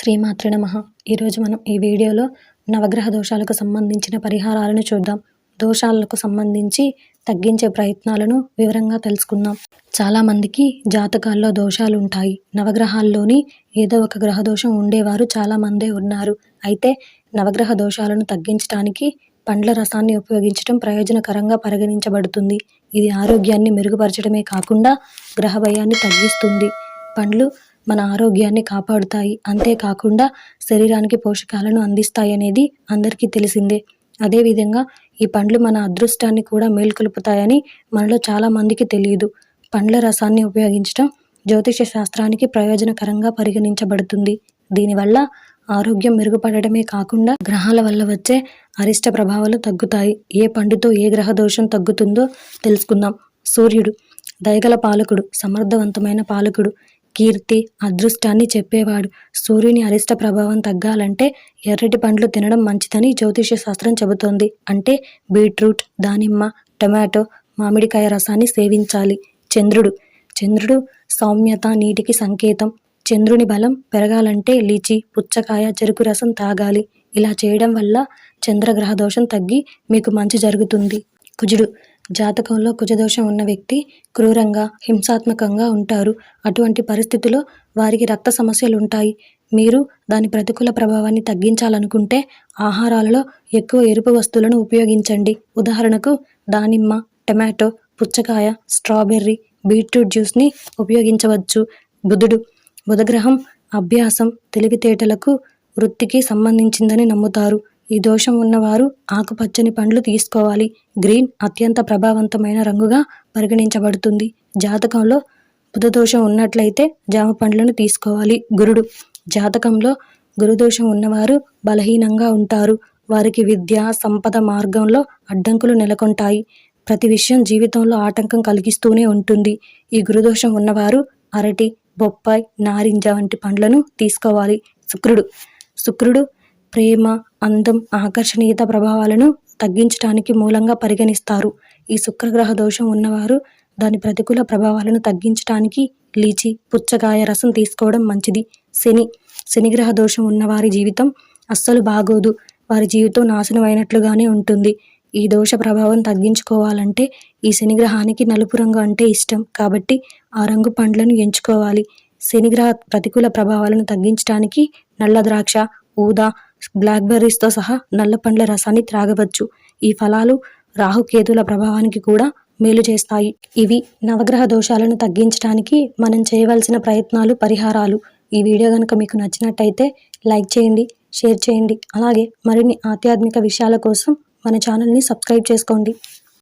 శ్రీమాతృ నమ. ఈరోజు మనం ఈ వీడియోలో నవగ్రహ దోషాలకు సంబంధించిన పరిహారాలను చూద్దాం. దోషాలకు సంబంధించి తగ్గించే ప్రయత్నాలను వివరంగా తెలుసుకుందాం. చాలామందికి జాతకాల్లో దోషాలు ఉంటాయి. నవగ్రహాల్లోని ఏదో ఒక గ్రహ దోషం ఉండేవారు చాలామందే ఉన్నారు. అయితే నవగ్రహ దోషాలను తగ్గించడానికి పండ్ల రసాన్ని ఉపయోగించడం ప్రయోజనకరంగా పరిగణించబడుతుంది. ఇది ఆరోగ్యాన్ని మెరుగుపరచడమే కాకుండా గ్రహ భయాన్ని తగ్గిస్తుంది. పండ్లు మన ఆరోగ్యాన్ని కాపాడుతాయి. అంతేకాకుండా శరీరానికి పోషకాలను అందిస్తాయి అనేది అందరికీ తెలిసిందే. అదేవిధంగా ఈ పండ్లు మన అదృష్టాన్ని కూడా మేల్కొలుపుతాయని మనలో చాలామందికి తెలియదు. పండ్ల రసాన్ని ఉపయోగించడం జ్యోతిష శాస్త్రానికి ప్రయోజనకరంగా పరిగణించబడుతుంది. దీనివల్ల ఆరోగ్యం మెరుగుపడటమే కాకుండా గ్రహాల వల్ల వచ్చే అరిష్ట ప్రభావాలు తగ్గుతాయి. ఏ పండుతో ఏ గ్రహ దోషం తగ్గుతుందో తెలుసుకుందాం. సూర్యుడు దయగల పాలకుడు సమర్థవంతమైన పాలకుడు. కీర్తి అదృష్టాన్ని చెప్పేవాడు. సూర్యుని అరిష్ట ప్రభావం తగ్గాలంటే ఎర్రటి పండ్లు తినడం మంచిదని జ్యోతిష శాస్త్రం చెబుతోంది. అంటే బీట్రూట్ దానిమ్మ టమాటో మామిడికాయ రసాన్ని సేవించాలి. చంద్రుడు. చంద్రుడు సౌమ్యత నీటికి సంకేతం. చంద్రుని బలం పెరగాలంటే లీచి పుచ్చకాయ చెరుకు రసం తాగాలి. ఇలా చేయడం వల్ల చంద్రగ్రహ దోషం తగ్గి మీకు మంచి జరుగుతుంది. కుజుడు. జాతకంలో కుజదోషం ఉన్న వ్యక్తి క్రూరంగా హింసాత్మకంగా ఉంటారు. అటువంటి పరిస్థితిలో వారికి రక్త సమస్యలు ఉంటాయి మీరు దాని ప్రతికూల ప్రభావాన్ని తగ్గించాలనుకుంటే ఆహారాలలో ఎక్కువ ఎరుపు వస్తువులను ఉపయోగించండి. ఉదాహరణకు దానిమ్మ టమాటో పుచ్చకాయ స్ట్రాబెర్రీ బీట్రూట్ జ్యూస్ని ఉపయోగించవచ్చు. బుధుడు బుధగ్రహం అభ్యాసం తెలివితేటలకు వృత్తికి సంబంధించిందని నమ్ముతారు. ఈ దోషం ఉన్నవారు ఆకుపచ్చని పండ్లు తీసుకోవాలి. గ్రీన్ అత్యంత ప్రభావవంతమైన రంగుగా పరిగణించబడుతుంది. జాతకంలో బుధదోషం ఉన్నట్లయితే జామ పండ్లను తీసుకోవాలి. గురుడు జాతకంలో గురుదోషం ఉన్నవారు బలహీనంగా ఉంటారు. వారికి విద్య సంపద మార్గంలో అడ్డంకులు నెలకొంటాయి. ప్రతి విషయం జీవితంలో ఆటంకం కలిగిస్తూనే ఉంటుంది. ఈ గురుదోషం ఉన్నవారు అరటి బొప్పాయి నారింజ వంటి పండ్లను తీసుకోవాలి. శుక్రుడు శుక్రుడు ప్రేమ అందం ఆకర్షణీయత ప్రభావాలను తగ్గించడానికి మూలంగా పరిగణిస్తారు. ఈ శుక్రగ్రహ దోషం ఉన్నవారు దాని ప్రతికూల ప్రభావాలను తగ్గించడానికి లీచి పుచ్చకాయ రసం తీసుకోవడం మంచిది. శని శనిగ్రహ దోషం ఉన్నవారి జీవితం అస్సలు బాగోదు. వారి జీవితం నాశనం అయినట్లుగానే ఉంటుంది. ఈ దోష ప్రభావం తగ్గించుకోవాలంటే ఈ శనిగ్రహానికి నలుపు రంగు అంటే ఇష్టం. కాబట్టి ఆ రంగు పండ్లను ఎంచుకోవాలి. శనిగ్రహ ప్రతికూల ప్రభావాలను తగ్గించడానికి నల్ల ద్రాక్ష ఊదా బ్లాక్బెర్రీస్తో సహా నల్ల పండ్ల రసాన్ని త్రాగవచ్చు. ఈ ఫలాలు రాహుకేతుల ప్రభావానికి కూడా మేలు చేస్తాయి. ఇవి నవగ్రహ దోషాలను తగ్గించడానికి మనం చేయవలసిన ప్రయత్నాలు పరిహారాలు. ఈ వీడియో కనుక మీకు నచ్చినట్టయితే లైక్ చేయండి షేర్ చేయండి. అలాగే మరిన్ని ఆధ్యాత్మిక విషయాల కోసం మన ఛానల్ని సబ్స్క్రైబ్ చేసుకోండి.